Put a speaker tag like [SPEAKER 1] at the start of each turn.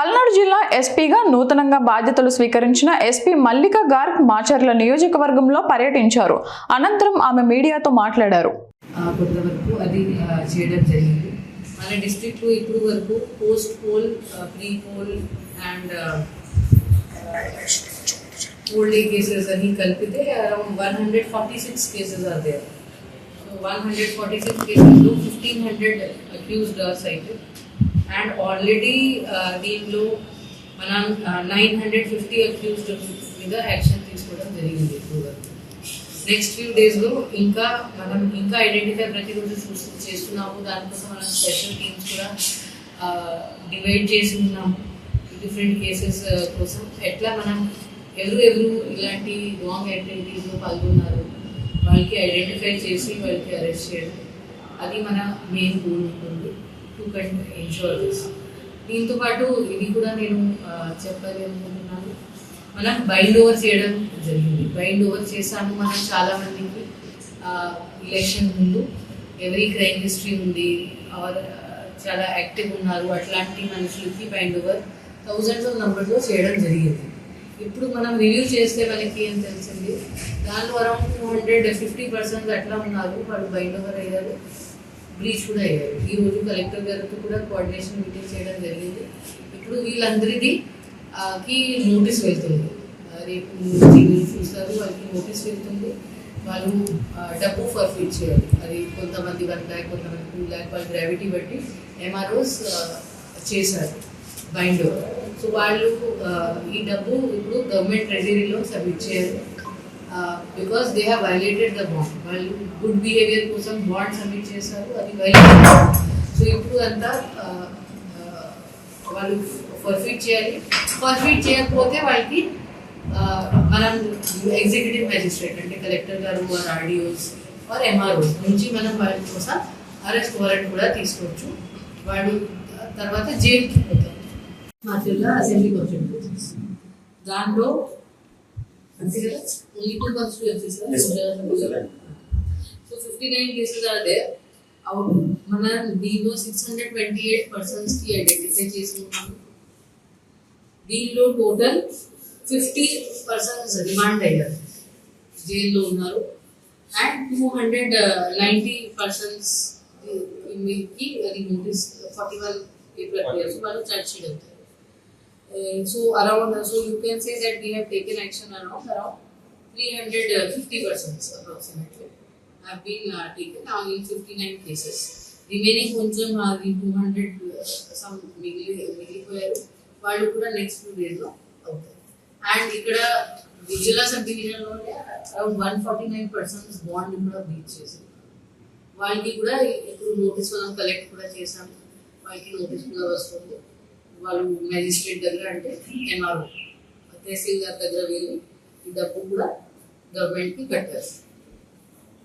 [SPEAKER 1] పల్నాడు జిల్లా ఎస్పీగా నూతనంగా బాధ్యతలు స్వీకరించిన ఎస్పీ మల్లిక గార్గ్ మాచర్ల నియోజకవర్గంలో పర్యటించారు. అనంతరం ఆమె మీడియాతో మాట్లాడారు.
[SPEAKER 2] కొంతవరకు అది చేయడం జరిగింది. మన డిస్ట్రిక్ట్లో ఇప్పుడు వరకు post poll pre poll and old cases అని కలిపితే around one hundred forty six cases are there. So one hundred forty six కేసెస్లో fifteen hundred accused are cited. And already దీంట్లో మనం నైన్ హండ్రెడ్ ఫిఫ్టీ అక్యూజ్డ్ మీద action తీసుకోవడం జరిగింది ఇప్పుడు next few డేస్లో ఇంకా మనం ఇంకా ఐడెంటిఫై ప్రతిరోజు చూసి చేస్తున్నాము. దానికోసం మనం స్పెషల్ టీమ్స్ కూడా డివైడ్ చేసి ఉన్నాము. డిఫరెంట్ కేసెస్ uh, కోసం ఎట్లా మనం ఎవరు ఎవరు ఇలాంటి రాంగ్ యాక్టివిటీస్లో పాల్గొన్నారు వాళ్ళకి ఐడెంటిఫై చేసి వాళ్ళకి అరెస్ట్ చేయడం అది మన మెయిన్ గోల్ ఉంటుంది. టు కన్ దిస్ దీంతో పాటు ఇది కూడా నేను చెప్పాలి అనుకుంటున్నాను మనం బైండ్ ఓవర్ చేయడం జరిగింది. బైండ్ ఓవర్ చేసాము మనం చాలామందికి ఎలక్షన్ ముందు. ఎవరీ క్రైమ్ హిస్టరీ ఉంది. ఆర్ చాలా యాక్టివ్ ఉన్నారు. అట్లాంటి మనుషులకి బైండ్ ఓవర్ థౌజండ్స్ ఆఫ్ నెంబర్లో చేయడం జరిగింది. ఇప్పుడు మనం రివ్యూ చేస్తే మనకి ఏం తెలిసింది దానిలో around two hundred fifty percent అట్లా ఉన్నారు. వాళ్ళు బైండ్ ఓవర్ అయ్యారు. బ్రీచ్ కూడా అయ్యారు. ఈ రోజు కలెక్టర్ గారితో కూడా కోఆర్డినేషన్ మీటింగ్ చేయడం జరిగింది. ఇప్పుడు వీళ్ళందరిది కి నోటీస్ వెళ్తుంది. రేపు చూస్తారు వాళ్ళకి నోటీస్ వెళ్తుంది. వాళ్ళు డబ్బు ఫర్ఫిట్ చేయాలి. అది కొంతమంది వన్ ల్యాక్ కొంతమంది టూ ల్యాక్ వాళ్ళు గ్రావిటీ బట్టి ఎంఆర్ఓస్ చేశారు బైండ్ సో వాళ్ళు ఈ డబ్బు ఇప్పుడు గవర్నమెంట్ ట్రెజరీలో సబ్మిట్ చేయాలి. Because they have violated the bond వాళ్ళు గుడ్ బిహేవియర్ కోసం బాండ్ సబ్మిట్ చేశారు అది వైలేట్ సో ఇప్పుడు అంతా వాళ్ళు ఫర్ఫిట్ చేయాలి ఫర్ఫిట్ చేయకపోతే వాళ్ళకి మనం ఎగ్జిక్యూటివ్ మెజిస్ట్రేట్ అంటే కలెక్టర్ గారు ఆర్ ఆర్డిఓస్ ఆర్ ఎంఆర్ఓస్ నుంచి మనం వాళ్ళ కోసం అరెస్ట్ వారెంట్ కూడా తీసుకోవచ్చు వాళ్ళు తర్వాత జైలుకి పోతారు మా జిల్లా అసెంబ్లీ కాన్స్టిట్యూన్సీస్ దాంట్లో అంతే కదా only two constituencies so fifty nine cases are there out మన దీనిలో సిక్స్ హండ్రెడ్ ట్వంటీ ఎయిట్ పర్సన్స్కి ఐడెంటిఫై చేసి ఉన్నాము దీనిలో టోటల్ ఫిఫ్టీ పర్సన్స్ రిమాండ్ అయ్యారు జైల్లో ఉన్నారు. అండ్ టూ హండ్రెడ్ నైంటీ పర్సన్స్కి అది నోటీస్ ఫార్టీ వన్ ఏప్రిల్ వాళ్ళు చర్చ్ చేయడం Uh, so around so you can say that we have taken action around around 350 persons approximately have been uh, taken now in 59 cases. Remaining కొంచెం అది two hundred some మిగిలి మిగిలిపోయారు వాళ్ళు కూడా next two డేస్లో అవుతారు అండ్ ఇక్కడ గుజరా sub డివిజన్లోనే around one forty nine persons bond కూడా బీచ్ చేశారు. వాళ్ళకి కూడా ఇప్పుడు నోటీస్ మనం కలెక్ట్ కూడా చేసాం వాళ్ళకి నోటీస్ కూడా వస్తుంది. వాళ్ళు మెజిస్ట్రేట్ దగ్గర అంటే ఎన్ఆర్ఓ తహసీల్దార్ దగ్గర వెళ్ళి ఈ డబ్బు కూడా గవర్నమెంట్కి కట్టారు.